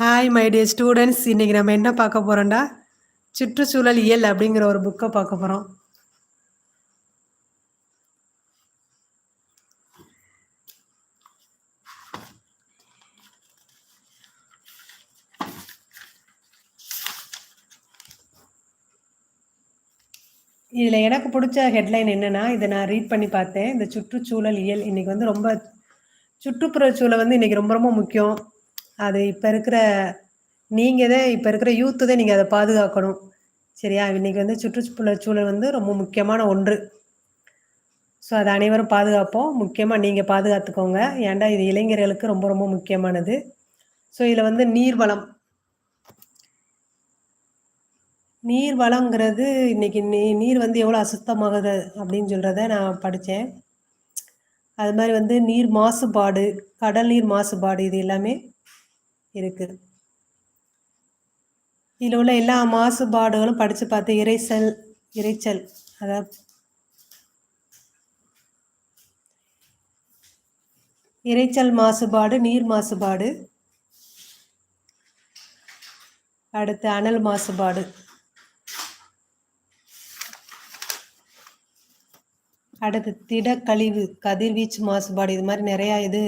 Hi my dear students இன்றைக்கி நம்ம என்ன பார்க்க போகிறோம்டா சுற்றுச்சூழல் இயல் அப்படிங்கிற ஒரு புக்கை பார்க்க போகிறோம் இதில் எனக்கு பிடிச்ச ஹெட்லைன் என்னென்னா இதை நான் ரீட் பண்ணி பார்த்தேன். இந்த சுற்றுச்சூழல் இயல். இன்றைக்கி வந்து ரொம்ப சுற்றுப்புற சூழல் வந்து இன்றைக்கி ரொம்ப ரொம்ப முக்கியம். அது இப்போ இருக்கிற நீங்கள் தான் இப்போ இருக்கிற யூத்து தான் நீங்கள் அதை பாதுகாக்கணும். சரியா? இன்னைக்கு வந்து சுற்றுப்புற சூழல் வந்து ரொம்ப முக்கியமான ஒன்று. ஸோ அதை அனைவரும் பாதுகாப்போம். முக்கியமாக நீங்கள் பாதுகாத்துக்கோங்க. ஏன்டா இது இளைஞர்களுக்கு ரொம்ப ரொம்ப முக்கியமானது. ஸோ இதில் வந்து நீர்வளம். நீர் வளங்கிறது இன்னைக்கு நீ நீர் வந்து எவ்வளோ அசுத்தமாகுது அப்படின்னு சொல்கிறத நான் படித்தேன் அது மாதிரி வந்து நீர் மாசுபாடு கடல் நீர் மாசுபாடு இது எல்லாமே இருக்குது இதில் உள்ள எல்லா மாசுபாடுகளும் படித்து பார்த்து இறைச்சல் இறைச்சல் அதாவது இறைச்சல் மாசுபாடு நீர் மாசுபாடு அடுத்து அனல் மாசுபாடு அடுத்து திடக்கழிவு கதிர்வீச்சு மாசுபாடு இது மாதிரி நிறையா இது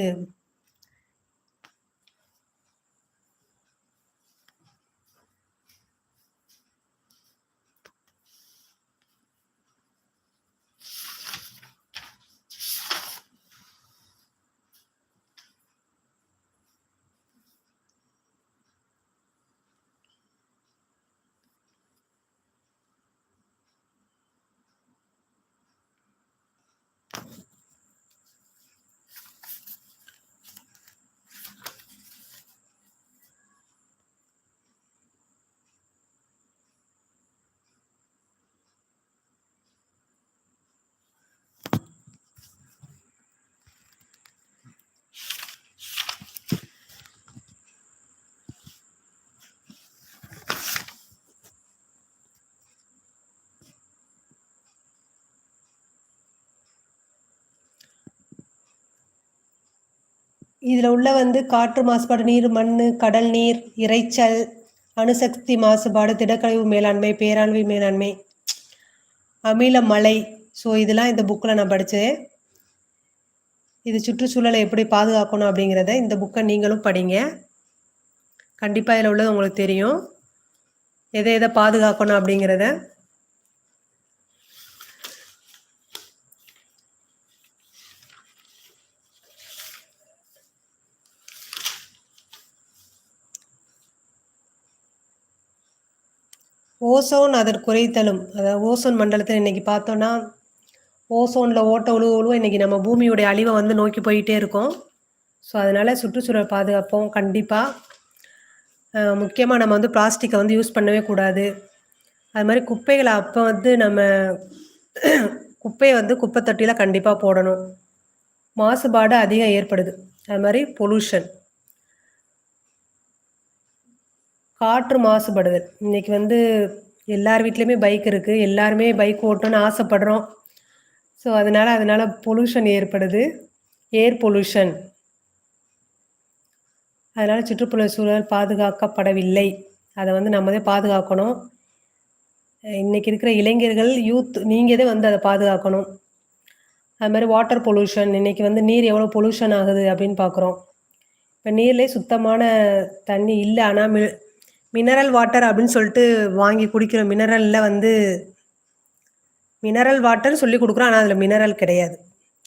இதில் உள்ள வந்து காற்று மாசுபாடு நீர் மண் கடல் நீர் இறைச்சல் அணுசக்தி மாசுபாடு திடக்கழிவு மேலாண்மை பேராண்மை மேலாண்மை அமில மலை ஸோ இதெல்லாம் இந்த புக்கில் நான் படித்தேன் இது சுற்றுச்சூழலை எப்படி பாதுகாக்கணும் அப்படிங்கிறத இந்த புக்கை நீங்களும் படிங்க. கண்டிப்பாக இதில் உள்ளது உங்களுக்கு தெரியும். எதை எதை பாதுகாக்கணும் அப்படிங்கிறத ஓசோன் அதன் குறைத்தலும் அதாவது ஓசோன் மண்டலத்தில் இன்னைக்கு பார்த்தோன்னா ஓசோனில் ஓட்ட உழுவ உழுவ இன்றைக்கி நம்ம பூமியுடைய அழிவை வந்து நோக்கி போயிட்டே இருக்கோம். ஸோ அதனால் சுற்றுச்சூழல் பாதுகாப்போம் கண்டிப்பாக முக்கியமாக நம்ம வந்து பிளாஸ்டிக்கை வந்து யூஸ் பண்ணவே கூடாது. அது மாதிரி குப்பைகளை அப்போ வந்து நம்ம குப்பையை வந்து குப்பை தொட்டியில் கண்டிப்பாக போடணும். மாசுபாடு அதிகம் ஏற்படுது. அது மாதிரி பொல்யூஷன். காற்று மாசுபடுதல் இன்னைக்கு வந்து எல்லார் வீட்லேயுமே பைக் இருக்குது எல்லாருமே பைக் ஓட்டணும்னு ஆசைப்படுறோம். ஸோ அதனால் அதனால் பொல்யூஷன் ஏற்படுது. ஏர் பொல்யூஷன் அதனால் சுற்றுப்புற சூழல் பாதுகாக்கப்படவில்லை. அதை வந்து நம்மதே பாதுகாக்கணும். இன்றைக்கி இருக்கிற இளைஞர்கள் யூத் நீங்கள் தான் வந்து அதை பாதுகாக்கணும். அது மாதிரி வாட்டர் பொல்யூஷன் இன்றைக்கி வந்து நீர் எவ்வளோ பொல்யூஷன் ஆகுது அப்படின்னு பார்க்குறோம் இப்போ நீர்லேயே சுத்தமான தண்ணி இல்லை ஆனால் மினரல் வாட்டர் அப்படின்னு சொல்லிட்டு வாங்கி குடிக்கிற மினரலில் வந்து மினரல் வாட்டர்னு சொல்லி கொடுக்குறோம் ஆனால் அதில் மினரல் கிடையாது.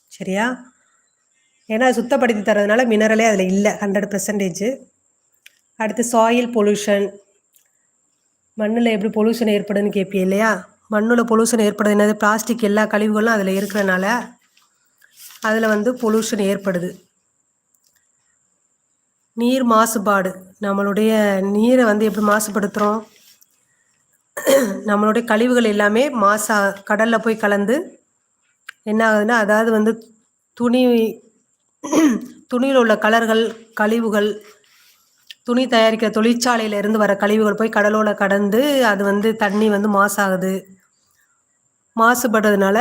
சரியா? ஏன்னா அது சுத்தப்படுத்தி தரதுனால மினரலே அதில் இல்லை. ஹண்ட்ரட் பர்சன்டேஜ் அடுத்து சாயில் பொல்யூஷன் மண்ணில் எப்படி பொல்யூஷன் ஏற்படுதுன்னு கேட்பி இல்லையா? மண்ணில் பொல்யூஷன் ஏற்படுது. என்னது? பிளாஸ்டிக் எல்லா கழிவுகளும் அதில் இருக்கிறனால அதில் வந்து பொல்யூஷன் ஏற்படுது. நீர் மாசுபாடு. நம்மளுடைய நீரை வந்து எப்படி மாசுபடுத்துகிறோம் நம்மளுடைய கழிவுகள் எல்லாமே மாசா கடலில் போய் கலந்து என்ன ஆகுதுன்னா அதாவது வந்து துணி துணியில் உள்ள கலர்கள் கழிவுகள் துணி தயாரிக்கிற தொழிற்சாலையில இருந்து வர கழிவுகள் போய் கடலோட கடந்து அது வந்து தண்ணி வந்து மாசாகுது. மாசுபடுறதுனால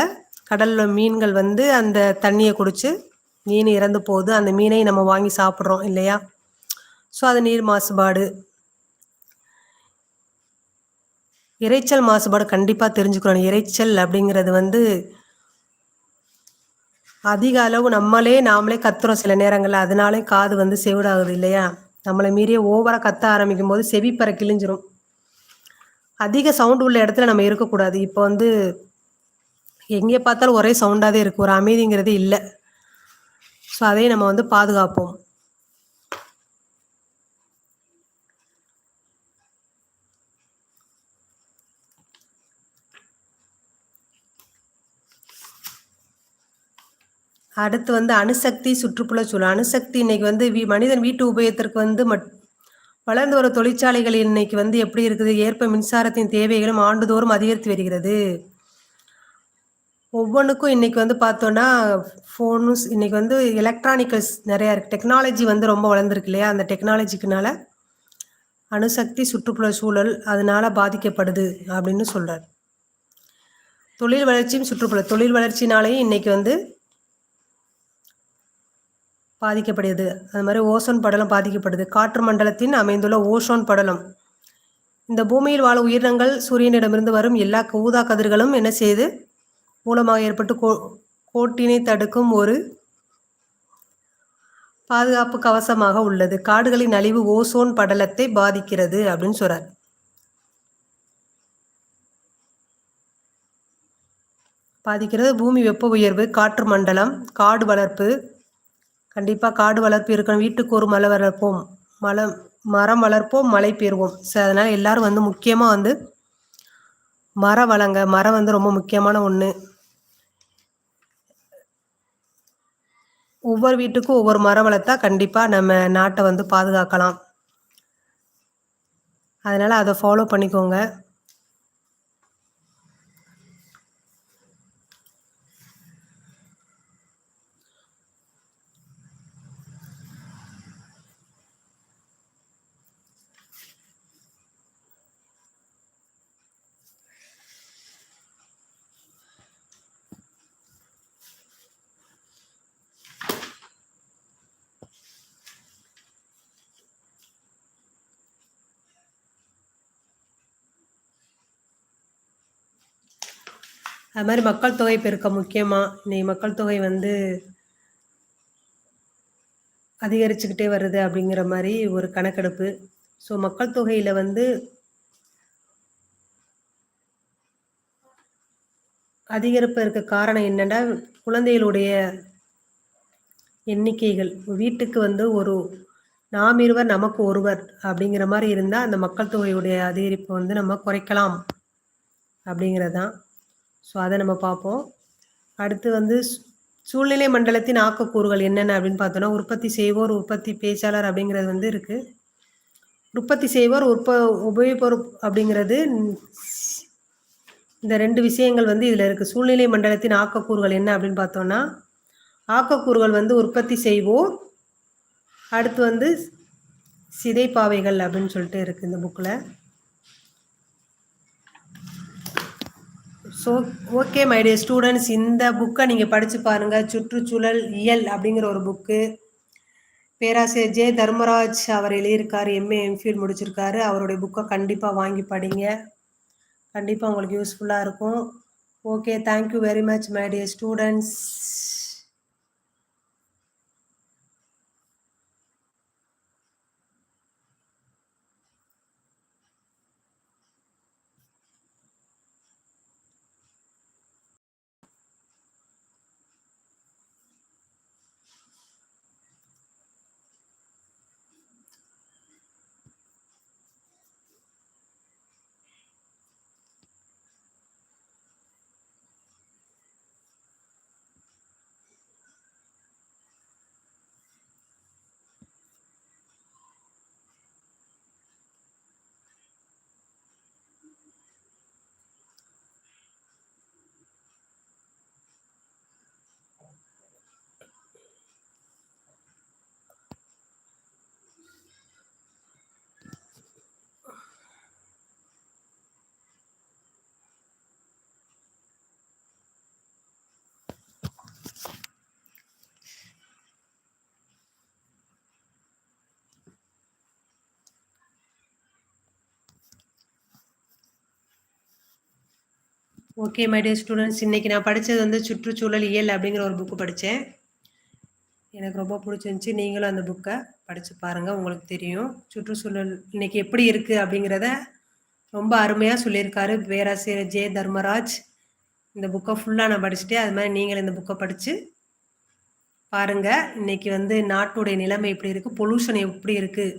கடலில் மீன்கள் வந்து அந்த தண்ணியை குடித்து மீன் இறந்து போகுது. அந்த மீனை நம்ம வாங்கி சாப்பிட்றோம் இல்லையா? ஸோ அது நீர் மாசுபாடு. இறைச்சல் மாசுபாடு கண்டிப்பாக தெரிஞ்சுக்கணும். இறைச்சல் அப்படிங்கிறது வந்து அதிக அளவு நம்மளே நாமளே கத்துறோம் சில நேரங்களில். அதனாலே காது வந்து செவிடாகுது இல்லையா? நம்மளை மீறிய ஓவராக கத்த ஆரம்பிக்கும் போது செவிப்பற கிழிஞ்சிரும். அதிக சவுண்ட் உள்ள இடத்துல நம்ம இருக்கக்கூடாது. இப்போ வந்து எங்கே பார்த்தாலும் ஒரே சவுண்டாகவே இருக்குது ஒரு அமைதிங்கிறது இல்லை. ஸோ அதையும் நம்ம வந்து பாதுகாப்போம். அடுத்து வந்து அணுசக்தி சுற்றுப்புறச்சூழல் அணுசக்தி இன்னைக்கு வந்து வீ மனிதன் வீட்டு உபயோகத்திற்கு வந்து மட் வளர்ந்து வர தொழிற்சாலைகள் இன்னைக்கு வந்து எப்படி இருக்குது? ஏற்ப மின்சாரத்தின் தேவைகளும் ஆண்டுதோறும் அதிகரித்து வருகிறது. ஒவ்வொன்றுக்கும் இன்னைக்கு வந்து பார்த்தோன்னா ஃபோனு இன்னைக்கு வந்து எலக்ட்ரானிக்கல்ஸ் நிறையா இருக்குது டெக்னாலஜி வந்து ரொம்ப வளர்ந்துருக்கு இல்லையா? அந்த டெக்னாலஜிக்குனால அணுசக்தி சுற்றுப்புற சூழல் அதனால பாதிக்கப்படுது அப்படின்னு சொல்கிறார் தொழில் வளர்ச்சியும் சுற்றுப்புற தொழில் வளர்ச்சினாலேயும் இன்னைக்கு வந்து பாதிக்கப்படுது அது மாதிரி ஓசோன் படலம் பாதிக்கப்படுது. காற்று மண்டலத்தின் அமைந்துள்ள ஓசோன் படலம். இந்த பூமியில் வாழும் உயிரினங்கள் சூரியனிடமிருந்து வரும் எல்லா ஊதா கதிர்களும் என்ன செய்து மூலமாக ஏற்பட்டு கோ கோட்டினை தடுக்கும் ஒரு பாதுகாப்பு கவசமாக உள்ளது. காடுகளின் அழிவு ஓசோன் படலத்தை பாதிக்கிறது அப்படின்னு சொல்றார். பாதிக்கிறது பூமி வெப்ப உயர்வு காற்று மண்டலம் காடு வளர்ப்பு கண்டிப்பாக காடு வளர்ப்பு இருக்கணும். வீட்டுக்கு ஒரு மலை வளர்ப்போம். மலை மரம் வளர்ப்போம் மழை பெறுவோம். ஸோ அதனால் எல்லோரும் வந்து முக்கியமாக வந்து மரம் வளங்க. மரம் வந்து ரொம்ப முக்கியமான ஒன்று ஒவ்வொரு வீட்டுக்கும் ஒவ்வொரு மரம் வளர்த்தா கண்டிப்பாக நம்ம நாட்டை வந்து பாதுகாக்கலாம். அதனால் அதை ஃபாலோ பண்ணிக்கோங்க. அது மாதிரி மக்கள் தொகை பெருக்கம் முக்கியமாக இன்னைக்கு மக்கள் தொகை வந்து அதிகரிச்சுக்கிட்டே வருது அப்படிங்கிற மாதிரி ஒரு கணக்கெடுப்பு. ஸோ மக்கள் தொகையில் வந்து அதிகரிப்பு இருக்க காரணம் என்னென்னா குழந்தைகளுடைய எண்ணிக்கைகள். வீட்டுக்கு வந்து ஒரு நாம் இருவர் நமக்கு ஒருவர் அப்படிங்கிற மாதிரி இருந்தால் அந்த மக்கள் தொகையுடைய அதிகரிப்பை வந்து நம்ம குறைக்கலாம் அப்படிங்கிறது தான் ஸோ அதை நம்ம பார்ப்போம். அடுத்து வந்து சூழ்நிலை மண்டலத்தின் ஆக்கக்கூறுகள் என்னென்ன அப்படின்னு பார்த்தோன்னா உற்பத்தி செய்வோர் உற்பத்தி பேச்சாளர் அப்படிங்கிறது வந்து இருக்குது உற்பத்தி செய்வோர் உற்ப உபயோகப்பொரு அப்படிங்கிறது இந்த ரெண்டு விஷயங்கள் வந்து இதில் இருக்குது சூழ்நிலை மண்டலத்தின் ஆக்கக்கூறுகள் என்ன அப்படின்னு பார்த்தோன்னா ஆக்கக்கூறுகள் வந்து உற்பத்தி செய்வோர் அடுத்து வந்து சிதைப்பாவைகள் அப்படின்னு சொல்லிட்டு இருக்குது இந்த புக்கில் so okay my dear students இந்த புக்கை நீங்கள் படித்து பாருங்கள் சுற்றுச்சூழல் இயல் அப்படிங்கிற ஒரு புக்கு பேராசிரியர் ஜே தர்மராஜ் அவர் எழுதியிருக்காரு எம்ஏ எம்ஃபில் முடிச்சிருக்காரு. அவருடைய புக்கை கண்டிப்பாக வாங்கி படிங்க. கண்டிப்பாக உங்களுக்கு யூஸ்ஃபுல்லாக இருக்கும். Okay thank you very much my dear students okay my dear students இன்னைக்கு நான் படித்தது வந்து சுற்றுச்சூழல் இயல் அப்படிங்கிற ஒரு புக்கு படித்தேன் எனக்கு ரொம்ப பிடிச்சிருந்துச்சி. நீங்களும் அந்த புக்கை படித்து பாருங்கள் உங்களுக்கு தெரியும். சுற்றுச்சூழல் இன்னைக்கு எப்படி இருக்குது அப்படிங்கிறத ரொம்ப அருமையாக சொல்லியிருக்காரு பேராசிரியர் ஜே தர்மராஜ். இந்த புக்கை ஃபுல்லாக நான் படிச்சுட்டேன். அது மாதிரி நீங்களும் இந்த புக்கை படித்து பாருங்கள் இன்னைக்கு வந்து நாட்டுடைய நிலைமை எப்படி இருக்குது பொல்யூஷன் எப்படி இருக்குது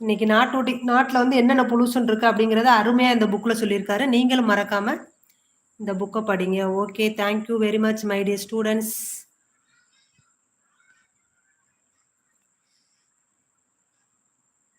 இன்னைக்கு நாட்டுடைய நாட்டில் வந்து என்னென்ன பொல்யூஷன் இருக்குது அப்படிங்கிறத அருமையாக இந்த புக்கில் சொல்லியிருக்காரு. நீங்களும் மறக்காமல் இந்த புக்கை படிங்க. Okay thank you very much my dear students